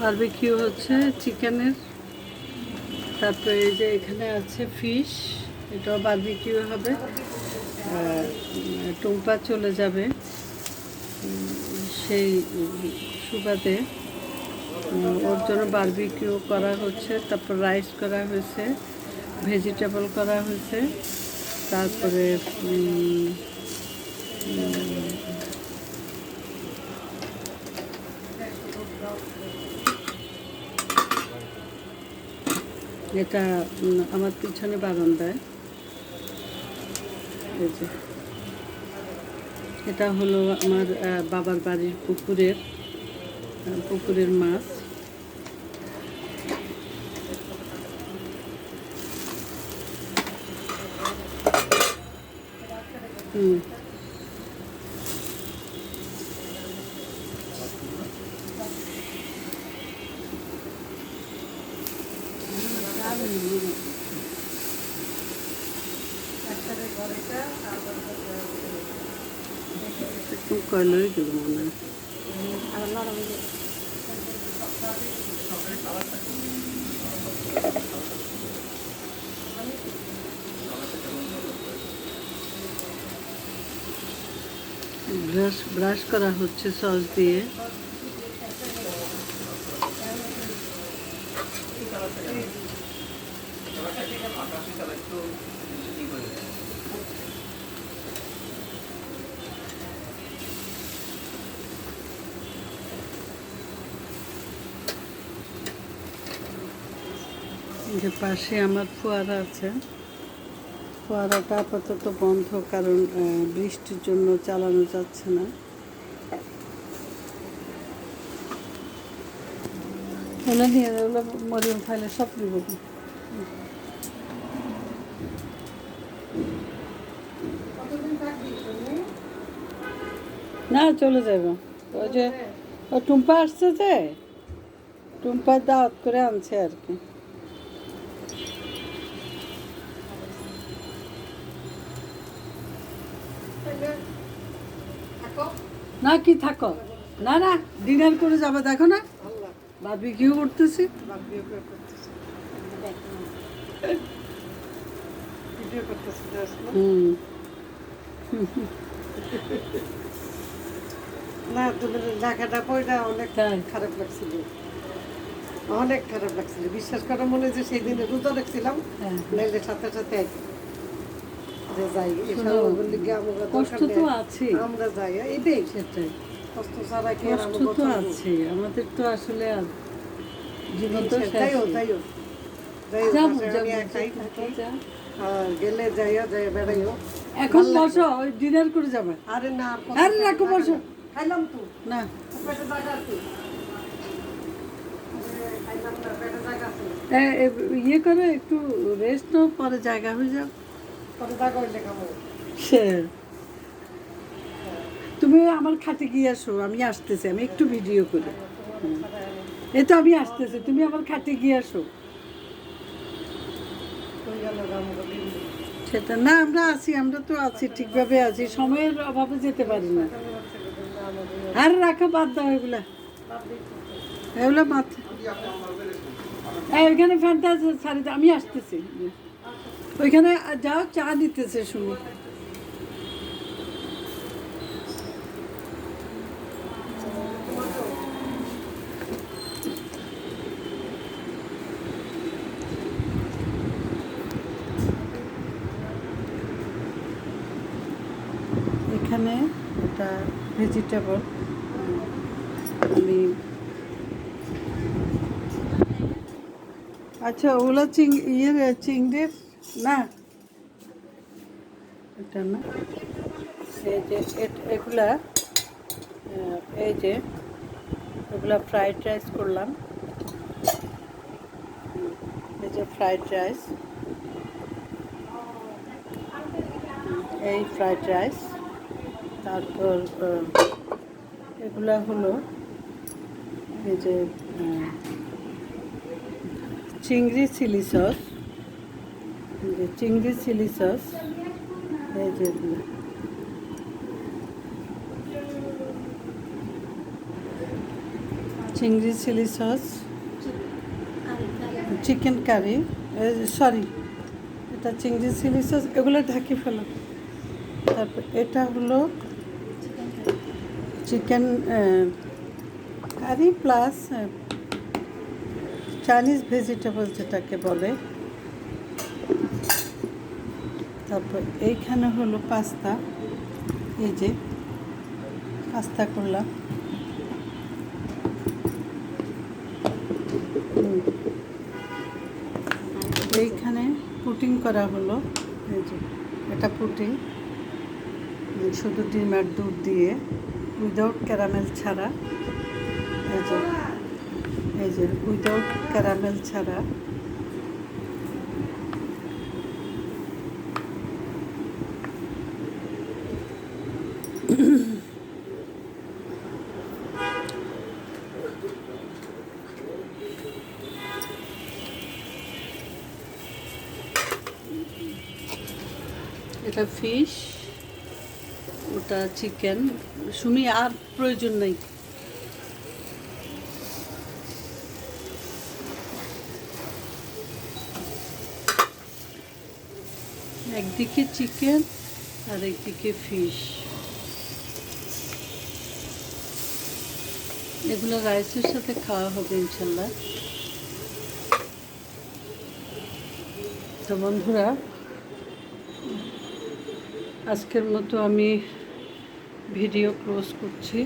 Barbecue হচ্ছে চিকেনের। তারপরে এই যে এখানে আছে ফিশ, এটাও বারবিকিউ হবে। টুম্পা চলে যাবে সেই সুবাদে। ওর জন্য বারবিকিউ করা হচ্ছে, তারপর রাইস করা হয়েছে, ভেজিটেবল করা হয়েছে, তারপরে এটা আমার পিছনে বারান্দায়। এই যে। এটা হলো আমার বাবার বাড়ির পুকুরের পুকুরের মাছ। হুম। একটু কয়লই গেল মনে হয় ব্রাশ ব্রাশ করা হচ্ছে সস দিয়ে যে পাশে আমার ফোয়ারা আছে। ফোয়ারাটা আপাতত বন্ধ, কারণ বৃষ্টির জন্য চালানো যাচ্ছে না। মরিয়ম খাইলে সব নিব না চলে যাব। ওই যে ও টুম্পা আসছে যে টুম্পা দাওয়াত করে আনছে আর কি। না কি থাকো? না না ডিনার করে যাবে দেখো না। ভাবি কিউ করতেছি। ভিডিও করতেছি। হুম। না তুমি ঢাকাটা পয়টা অনেক? খারাপ লাগছিল। অনেক খারাপ লাগছিল। বিশ্বাস করো মনে যে সেই দিনে রোজা দেখছিলাম। হ্যাঁ। নাইলে সাথে সাথে যে যাই কষ্ট তো আছে। আমরা যাই এটাই। সেটাই। কষ্ট ছাড়া কি কষ্ট তো আছে। আমাদের তো আসলে জীবন তো। গেলে যাইও যাই বেড়াইও এখন বসো ডিনার করে যাবে। আরে না আর রাখো বসো। খাইলাম তো। না। পেটে জায়গা আছে। এ- এ- ইয়ে করে একটু রেস্ট নাও পরে জায়গা হয়ে যাও। পরে জায়গা হইলে খাব। তুমি আমার খাটে গিয়ে আসো আমি আসতেছি আমি একটু ভিডিও করি। এই তো আমি আসতেছি তুমি আমার খাটে গিয়ে আসো কই গেল রামগো দিন সেটা না, আমরা আছি, আমরা তো আছি, ঠিকভাবে আছি, সময়ের অভাবে যেতে পারি না। আর রাখো, বাদ দাও এগুলা। এগুলো মাথা ওইখানে ফ্যানটা ছাড়ি আমি আসতেছি। ওইখানে যাও, চা দিতেছে শুনি এখানে এটা ভেজিটেবল আমি আচ্ছা ওগুলো চিং ইয়ে চিংড়ির? না। এটা না। এই যে এগুলা এই যে, এগুলা ফ্রাইড রাইস করলাম। এই যে ফ্রাইড রাইস এই ফ্রাইড রাইস তারপর এগুলা হলো এই যে চিংড়ি চিলি সস। যে চিংড়ি চিলি সস, এই যে চিংড়ি chilli sauce. Chicken curry sorry, এটা চিংড়ি চিলি সস, এগুলো ঢাকি ফেলো। তারপর এটা হলো chicken curry plus Chinese vegetable যেটাকে বলে। তারপর এইখানে হলো পাস্তা। এই যে পাস্তা করলাম। এইখানে পুটিং করা হলো। এই যে এটা পুটিং। শুধু ডিম আর দুধ দিয়ে। উইদাউট ক্যারামেল ছাড়া এই যে এই যে উইদাউট ক্যারামেল ছাড়া এটা ফিশ ওটা চিকেন সুমি, আর প্রয়োজন নেই। একদিকে চিকেন আর একদিকে ফিশ এগুলো রাইসের সাথে খাওয়া হবে ইনশাল্লাহ। তো বন্ধুরা আজকের মতো আমি ভিডিও ক্লোজ করছি।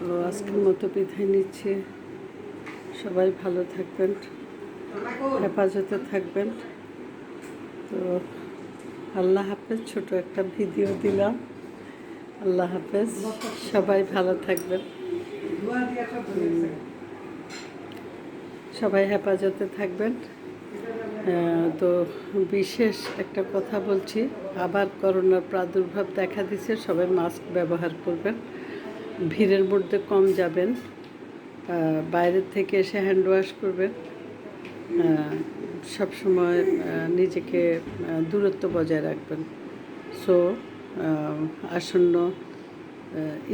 তো আজকের মতো বিধায় নিচ্ছি। সবাই ভালো থাকবেন, হেফাজতে থাকবেন। তো আল্লাহ হাফেজ, ছোট একটা ভিডিও দিলাম। আল্লাহ হাফেজ, সবাই ভালো থাকবেন। সবাই হেফাজতে থাকবেন। তো বিশেষ একটা কথা বলছি, আবার করোনার প্রাদুর্ভাব দেখা দিচ্ছে সবাই মাস্ক ব্যবহার করবেন। ভিড়ের মধ্যে কম যাবেন। বাইরের থেকে এসে হ্যান্ড ওয়াশ করবেন। সব সময় নিজেকে দূরত্ব বজায় রাখবেন। সো আসন্ন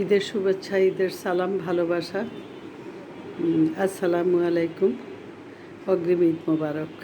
ঈদের শুভেচ্ছা, ঈদের সালাম, ভালোবাসা। আসসালামু আলাইকুম। অগ্রিম ঈদ মোবারক।